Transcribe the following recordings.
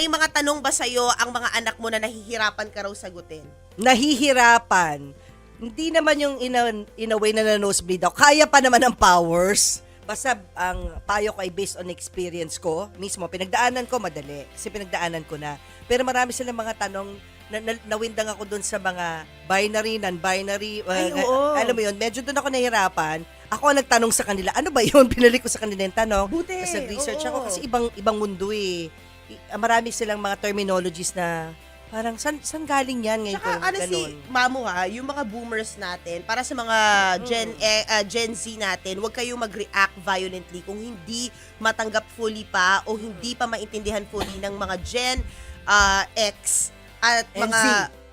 May mga tanong ba sa'yo ang mga anak mo na nahihirapan ka raw sagutin? nahihirapan. Hindi naman yung in a, in a way na na-nosebleed ako. Kaya pa naman ng powers. Basta ang payo ko ay based on experience ko. Mismo, pinagdaanan ko madali. Kasi pinagdaanan ko na. Pero marami silang mga tanong na, na nawindang ako dun sa mga binary, non-binary. Ay, Uh, oo. Alam mo yun, medyo dun ako nahirapan. Ako ang nagtanong sa kanila, ano ba yun? Pinalik ko sa kanila yung tanong. Buti, Tapos nag-research oo. ako kasi ibang ibang mundo eh. I- Marami silang mga terminologies na parang san, san galing yan ngayon? Tsaka ano si Mamu ha, yung mga boomers natin, para sa mga Gen, eh, ah, Gen Z natin, huwag kayong mag-react violently kung hindi matanggap fully pa o hindi pa maintindihan fully ng mga Gen ah, X at And mga... Z.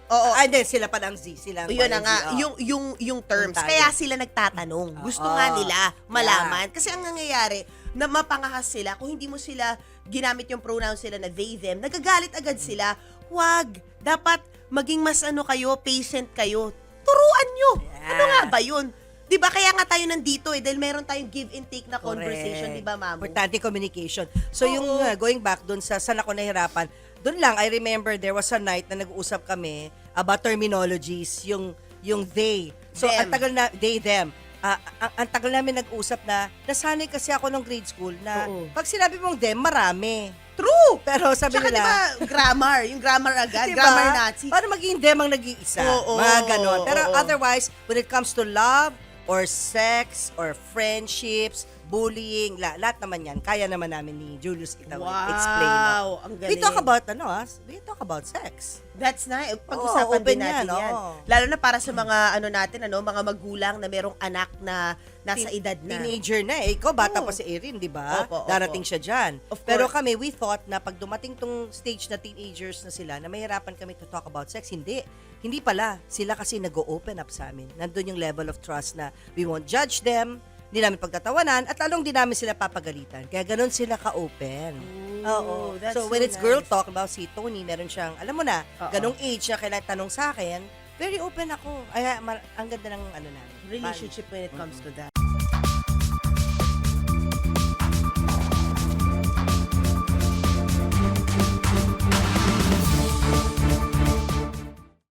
Oo, Ah, hindi, sila pa ang Z. Sila yun na nga, oh. yung, yung, yung terms. Yung. Kaya sila nagtatanong. Gusto Oo. nga nila malaman. Kasi ang nangyayari, na mapangahas sila, kung hindi mo sila ginamit yung pronouns sila na they, them, nagagalit agad sila. Wag. Dapat maging mas ano kayo, patient kayo. Turuan nyo. Yeah. Ano nga ba yun? 'Di ba kaya nga tayo nandito eh dahil meron tayong give and take na conversation, Correct. 'di ba, ma'am? Importante communication. So Oo. yung uh, going back doon sa saan ako nahirapan, doon lang I remember there was a night na nag-uusap kami about terminologies, yung yung they. So Them. ang tagal na they them. Ah, ang, ang tagal namin nag-usap na nasanay kasi ako nung grade school na Oo. pag sinabi mong them, marami. True. Pero sabi Tsaka nila, ba, grammar, yung grammar agad, Diba? grammar Nazi. Para maging dem ang nag-iisa. Oo, mga ganon. Pero oo. otherwise, when it comes to love, or sex, or friendships, bullying, la- lahat naman yan, kaya naman namin ni Julius Itaw Wow, explain. no? ang We galing. talk about, ano ah, we talk about sex. That's nice. Pag-usapan open din natin yan, yan. oo. Lalo na para sa mga ano natin, ano, mga magulang na merong anak na nasa Teen- edad na. Teenager na eh. Ikaw, bata Oo. pa si Erin, di ba? Opo, opo. Darating siya dyan. Of Pero kami, we thought na pag dumating tong stage na teenagers na sila, na mahirapan kami to talk about sex, hindi. Hindi pala. Sila kasi nag-open up sa amin. Nandun yung level of trust na we won't judge them, hindi namin pagtatawanan, at lalong di namin sila papagalitan. Kaya ganun sila ka-open. Oo. that's So when so it's girl nice. talk, about si Tony, meron siyang, alam mo na, Oo. ganong age na kailangan tanong sa akin, very open ako. Ay, mar- ang ganda ng ano namin. Relationship when it comes to that.